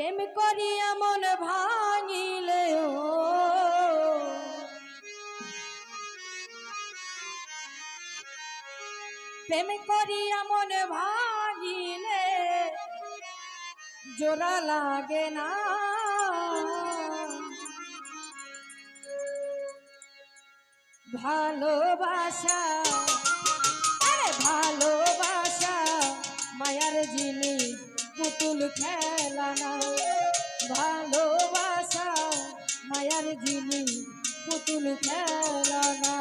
প্রেম করিয়া মন ভাঙিলে প্রেম করিয়া মন ভাঙিলে জোড়া লাগে না। ভালোবাসা, আরে ভালোবাসা, মায়ার জিনিস পুতুল খেলা না ভালোবাসা, মায়ার জিনিস পুতুল খেলা না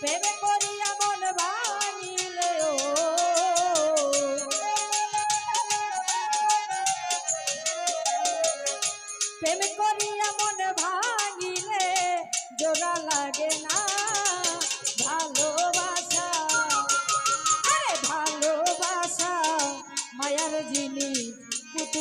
প্রেম করিয়া মন ভাঙিলে ও। করিয়া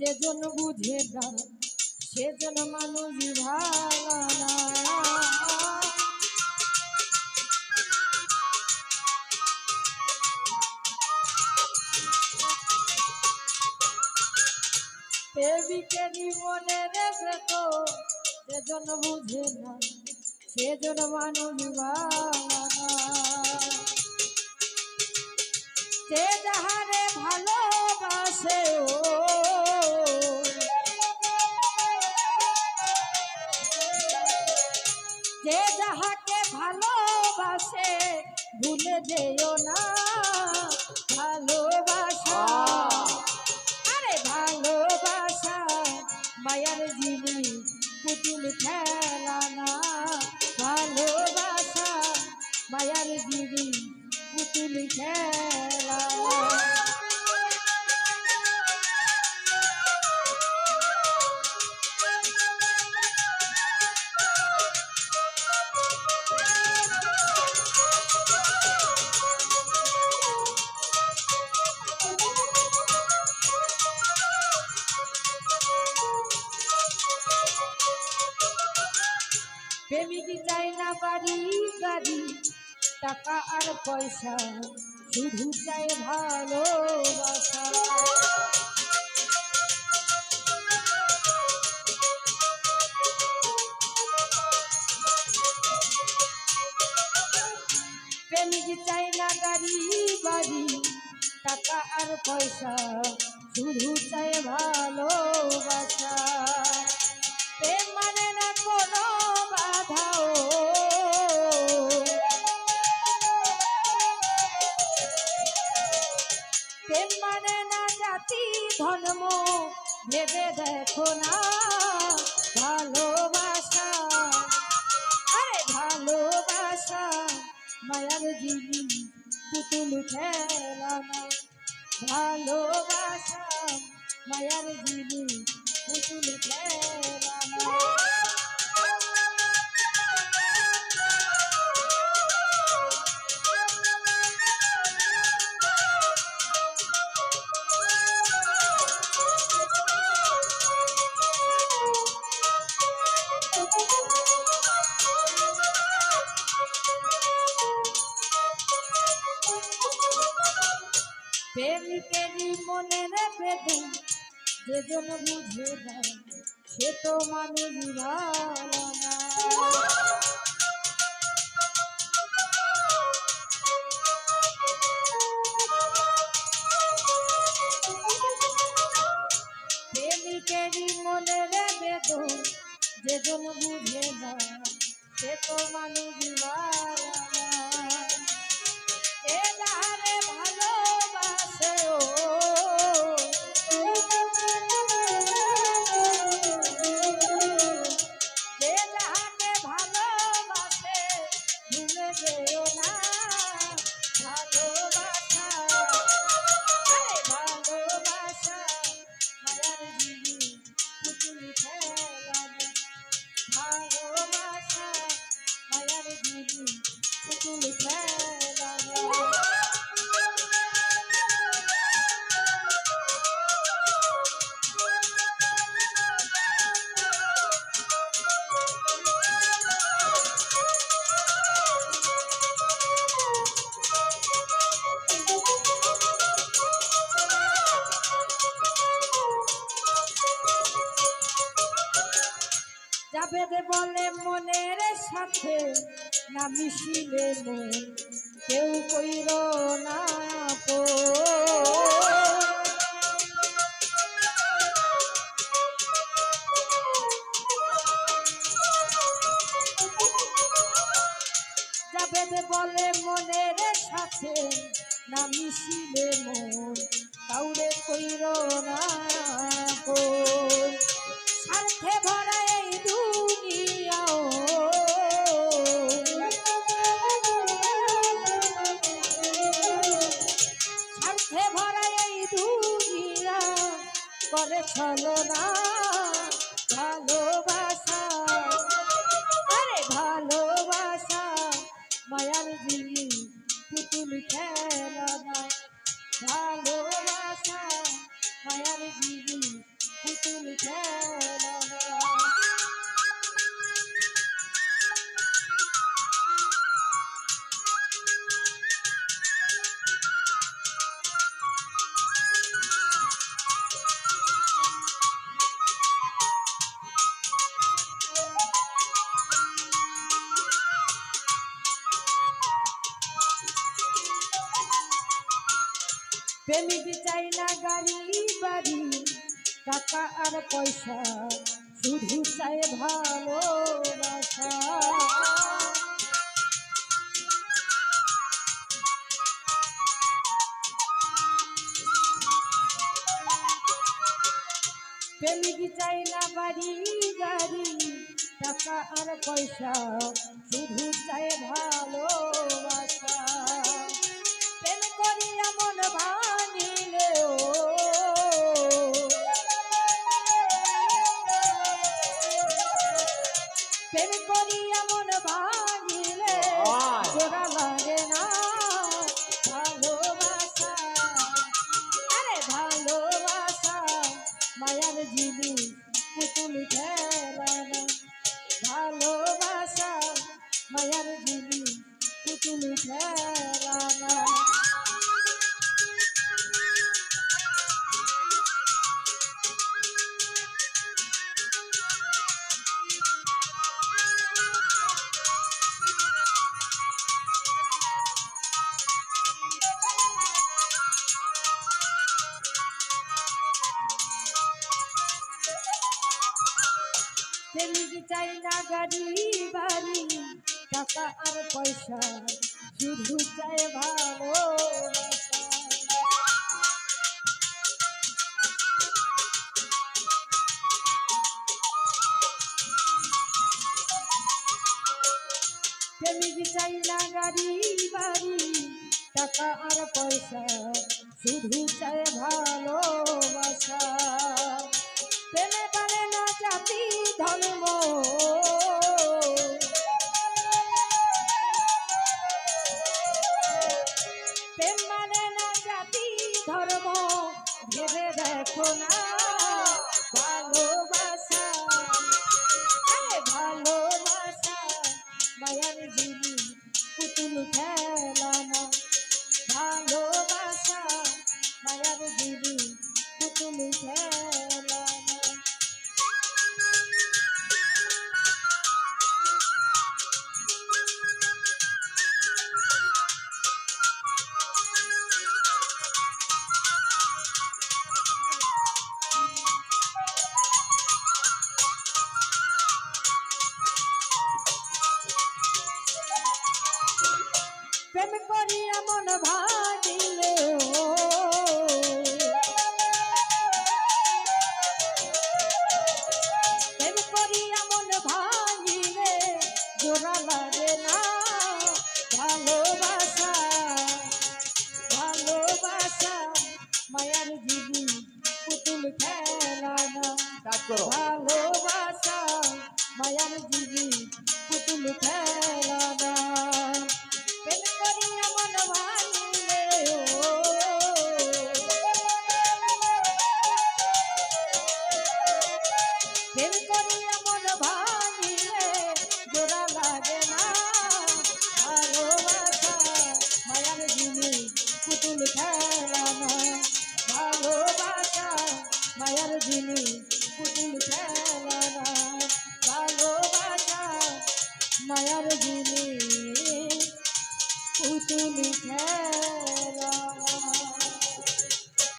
যেজন বুঝে না সেজন মানুষ ভালো না। প্রেমিকেরই মনের বেদন যেজন বুঝে না সেজন মানুষ যে যাহারে ভুলে যেও না। ভালোবাসা। আরে ভালোবাসা, মায়ার জীবী পুতুল খেলা না। ভালোবাসা, মায়ার জিনিস পুতুল খেলা বাড়ি গাড়ি, টাকা আর পয়সা, শুধু চাই ভালোবাসা। চাই না গাড়ি, বাড়ি, টাকা আর পয়সা, শুধু চাই ভালোবাসা। ভেবে দেখো না, ভালোবাসা। আরে ভালোবাসা, মায়ার জিনি পুতুল খেলা না ভালোবাসা, মায়ার জিনি পুতুল খেলা না মনের যে জন বুঝে না সে তো মানুষ যাবে বলে মনের সাথে না মিশিলে মন? কেউ কইর পুতুল প্রেমিক চাই না গাড়ি বাড়ি, টাকা আর পয়সা শুধু চাই ভালোবাসা। প্রেমিক চাই না বাড়ি গাড়ি টাকা আর পয়সা শুধু চাই ভালোবাসা মন ভাঙিলে প্রেমিক চাই না গাড়ি, বাড়ি। টাকা আর পয়সা, শুধু চাই ভালোবাসা। প্রেমিক চাই না গাড়ি, বাড়ি। টাকা আর পয়সা, শুধু চাই ভালোবাসা। জন্ম মায়ার